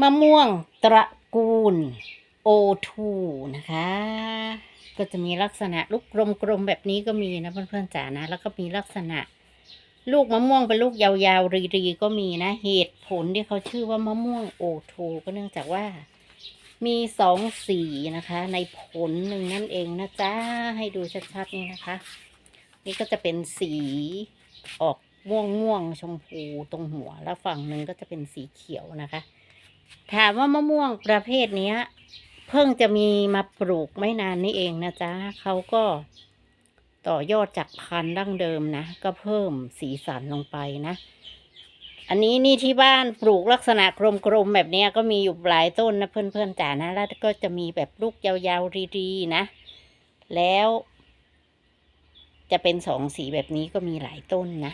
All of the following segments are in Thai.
มะม่วงตระกูลโอทูนะคะ ก็จะมีลักษณะลูกกลมๆแบบนี้ก็มีนะเพื่อนๆจ๋านะ แล้วก็มีลักษณะ ลูกมะม่วงเป็นลูกยาวๆรีๆก็มีนะ เหตุผลที่เขาชื่อว่ามะม่วงโอทูก็เนื่องจากว่า มีสองสีนะคะ ในผลหนึ่งนั่นเองนะจ๊ะให้ดูชัดๆนี่นะคะ นี่ก็จะเป็นสีออกม่วงม่วงๆชมพูตรงหัว แล้วฝั่งหนึ่งก็จะเป็นสีเขียวนะคะ ถามว่ามะม่วงประเภทเนี้ย เพิ่งจะมีมาปลูกไม่นานนี้เองนะจ๊ะเขาก็ต่อยอดจากพันธุ์ดั้งเดิมนะ ก็เพิ่มสีสันลงไปนะ อันนี้นี่ที่บ้านปลูกลักษณะกลมๆแบบนี้ก็มีอยู่หลายต้นนะเพื่อนๆจ๋านะ แล้วก็จะมีแบบลูกยาวๆรีๆนะ แล้ว จะเป็นสองสีแบบนี้ก็มีหลายต้นนะ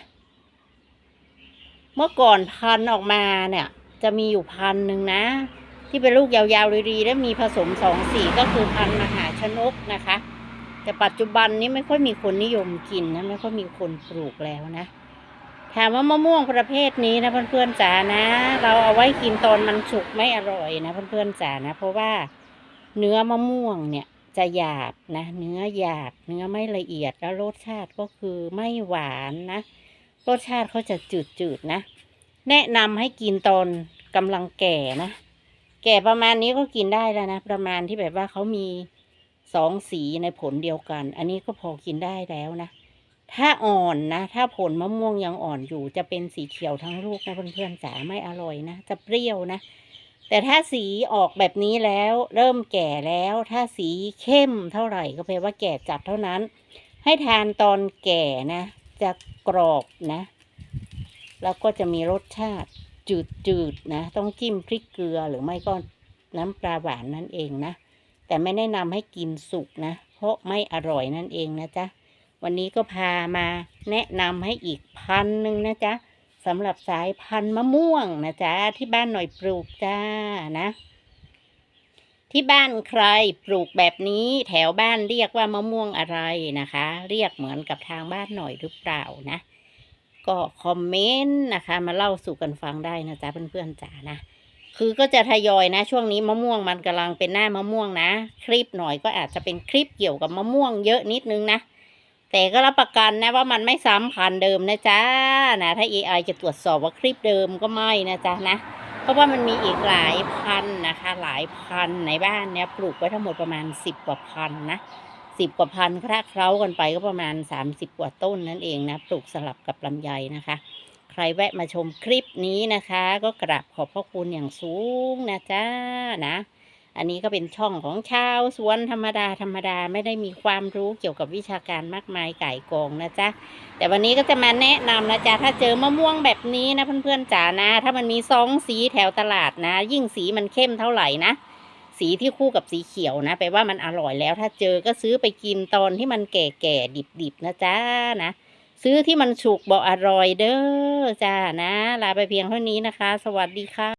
เมื่อก่อนพันธุ์ออกมาเนี่ย จะมีอยู่พันหนึ่งนะ ที่เป็นลูกยาวๆรีๆ แล้วมีผสมสองสีก็คือพันมหาชนกนะคะ แต่ปัจจุบันนี้ไม่ค่อยมีคนนิยมกินนะไม่ค่อยมีคนปลูกแล้วนะถามว่ามะม่วงประเภทนี้นะเพื่อนๆจ๋านะ เราเอาไว้กินตอนมันสุกไม่อร่อยนะเพื่อนๆจ๋านะ เพราะว่าเนื้อมะม่วงเนี่ยจะหยาบนะ เนื้อหยาบเนื้อไม่ละเอียดแล้วรสชาติก็คือไม่หวานนะ รสชาติเขาจะจืดๆนะ แนะนำให้กินตอน กำลังแก่นะ แก่ประมาณนี้ก็กินได้แล้วนะ ประมาณที่แบบว่าเขามีสองสีในผลเดียวกัน อันนี้ก็พอกินได้แล้วนะ ถ้าอ่อนนะ ถ้าผลมะม่วงยังอ่อนอยู่ จะเป็นสีเขียวทั้งลูกนะเพื่อนๆจ๋าไม่อร่อยนะ จะเปรี้ยวนะ แต่ถ้าสีออกแบบนี้แล้ว เริ่มแก่แล้ว ถ้าสีเข้มเท่าไหร่ก็แปลว่าแก่จัดเท่านั้น ให้ทานตอนแก่นะ จะกรอบนะ แล้วก็จะมีรสชาติ จืดๆนะ ต้องจิ้มพริกเกลือหรือไม่ก็น้ำปลาหวานนั่นเองนะ แต่ไม่แนะนำให้กินสุกนะ เพราะไม่อร่อยนั่นเองนะจ๊ะ วันนี้ก็พามาแนะนำให้อีกพันหนึ่งนะจ๊ะสำหรับสายพันธุ์มะม่วงนะจ๊ะ ที่บ้านหน่อยปลูกจ้านะ ที่บ้านใครปลูกแบบนี้แถวบ้านเรียกว่ามะม่วงอะไรนะคะ เรียกเหมือนกับทางบ้านหน่อยหรือเปล่านะ ก็คอมเมนต์นะคะ มาเล่าสู่กันฟังได้นะจ๊ะเพื่อนๆจ๋านะคือก็จะทยอยนะ ช่วงนี้มะม่วงมันกำลังเป็นหน้ามะม่วงนะ คลิปหน่อยก็อาจจะเป็นคลิปเกี่ยวกับมะม่วงเยอะนิดนึงนะแต่ก็รับประกันนะว่ามันไม่ซ้ำพันเดิมนะจ๊ะนะถ้า AI จะตรวจสอบว่าคลิปเดิมก็ไม่นะจ๊ะนะเพราะว่ามันมีอีกหลายพันนะคะ หลายพันในบ้านเนี้ยปลูกไว้ทั้งหมดประมาณสิบกว่าพันนะ สิบกว่าพันคละเคล้ากันไปก็ประมาณสามสิบกว่าต้นนั่นเองนะปลูกสลับกับลำไยนะคะ ใครแวะมาชมคลิปนี้นะคะ ก็กราบขอบพระคุณอย่างสูงนะจ๊ะนะ อันนี้ก็เป็นช่องของชาวสวนธรรมดาธรรมดาไม่ได้มีความรู้เกี่ยวกับวิชาการมากมายไก่กองนะจ๊ะแต่วันนี้ก็จะมาแนะนำนะจ๊ะถ้าเจอมะม่วงแบบนี้นะเพื่อนๆจ๋านะ ถ้ามันมีสองสีแถวตลาดนะ ยิ่งสีมันเข้มเท่าไหร่นะ สีที่คู่กับสีเขียวนะแปลว่ามันอร่อยแล้ว ถ้าเจอก็ซื้อไปกินตอนที่มันแก่ๆดิบๆนะจ๊ะนะซื้อที่มันฉุกบอกอร่อยเด้อจ้านะ ลาไปเพียงเท่านี้นะคะ สวัสดีค่ะ